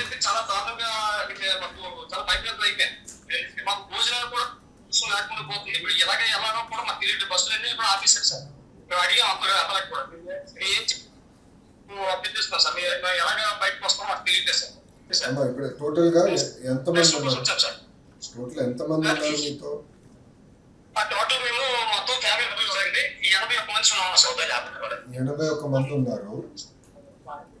అయితే చాలా దారుణంగా మాకు చాలా భయంకరంగా అయిపోయింది మాకు భోజనాలు కూడా అవసరం లేకుండా పోతుంది. ఇప్పుడు ఎలాగ ఎలాగో కూడా మాకు తెలియదు. బస్సులు అన్ని ఇప్పుడు ఆఫీసర్ సార్. మేము అడిగాం అప్పుడు అతనికి కూడా. ఏం అప్పగిస్తున్నాం సార్. మేము ఎలాగ బయటకు వస్తామో మాకు తెలియదు సార్. సార్. ఇప్పుడు టోటల్గా ఎంత మంది ఉన్నారు? సార్. టోటల్ ఎంత మంది ఉన్నారు మీతో? టోటల్ మేము మొత్తం ఫ్యామిలీ ఎనభై ఒక్క మంది ఉన్నాం అరేబియా ఎనభై ఒక్క మంది ఉన్నారు.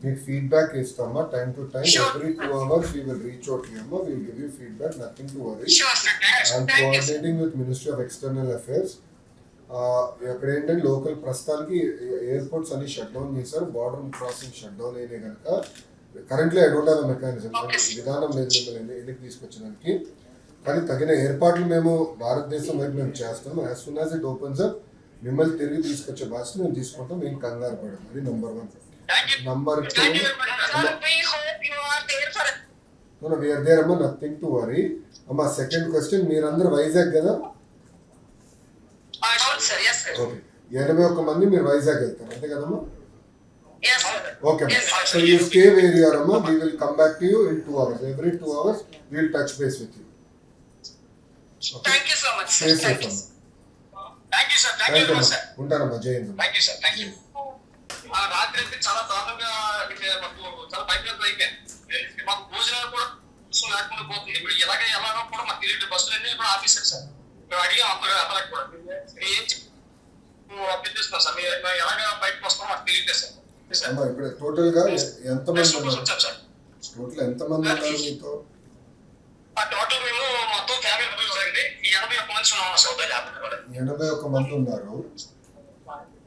మీకు ఫీడ్బ్యాక్ ఇస్తామా time to time Sure. Every two hours we will reach out you అమ్మా will give you feedback nothing to worry sure sir I'm thank you sir coordinating with ministry of external affairs అక్కడ ఏంటంటే local ప్రస్తుతానికి airports అన్ని shut down చేశారు border crossing shut down అయినాయి కనుక currently I don't have mechanism విధానం లేదు మిమ్మల్ని ఎన్నిక తీసుకొచ్చడానికి కానీ తగిన ఏర్పాట్లు మేము భారతదేశం వైపు మేము చేస్తాం as soon as it opens up మిమ్మల్ని తిరిగి తీసుకొచ్చే బాధ్యత మేము తీసుకుంటాం మేము కంగారు పడము అది number one thank you number two No, no, we are there, అమ్మా నథింగ్ టు వరీ అమ్మా సెకండ్ క్వశ్చన్ మీరందరూ వైజాగ్ కదా? ఓకే ఎనభై ఒక్క మంది మీరు వైజాగ్ వెళ్తారు అంతే కదమ్మా okay Yes, sir. So you stay where you are అమ్మా. We will come back to you in two hours every two hours will touch base with you ఉంటానమ్మా. జై ఆ రాత్రి అయితే చాలా దారుణంగా చాలా భయంకరంగా అయిపోయింది మాకు భోజనాలు కూడా అవసరం లేకుండా పోతుంది. ఇప్పుడు ఎలాగ ఎలాగో కూడా మాకు తెలియదు. బస్సులు అన్ని ఇప్పుడు ఆఫీసర్ సార్ మేము అడిగాం అప్పుడు అతనికి కూడా. మీరు ఏం అప్పగిస్తున్నాం సార్. మీరు ఎలాగ బయటకు వస్తామో మాకు తెలియదు సార్. సార్. ఇప్పుడు టోటల్గా ఎంత మంది సార్. టోటల్ ఎంత మంది ఉన్నారు మీతో? ఆ టోటల్ మేము మొత్తం ఫ్యామిలీ మెంబర్స్ అండి. ఈ ఎనభై ఒక్క మంది ఉన్నాం అరేబియా ఎనభై ఒక్క మంది ఉన్నారు.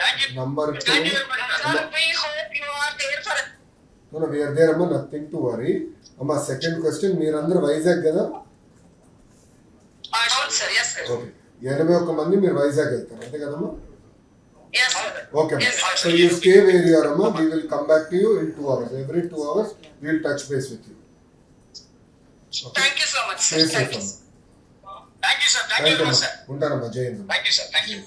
much sir we hope you are there for No, no, we are there, అమ్మా నథింగ్ టు వరీ అమ్మా సెకండ్ క్వశ్చన్ మీరందరూ వైజాగ్ కదా? అవును సార్ ఎస్ సార్ ఓకే ఎనభై ఒక్క మంది మీరు వైజాగ్ వెళ్తారు అంతే కదమ్మా yes sir okay Yes, sir. So you stay where you are అమ్మా. We will come back to you in two hours every two hours will touch base with you thank you so much stay sir safe thank you అమ్మా thank you sir thank you thank you very much sir ఉంటానమ్మా. జై Hind. Thank you sir thank you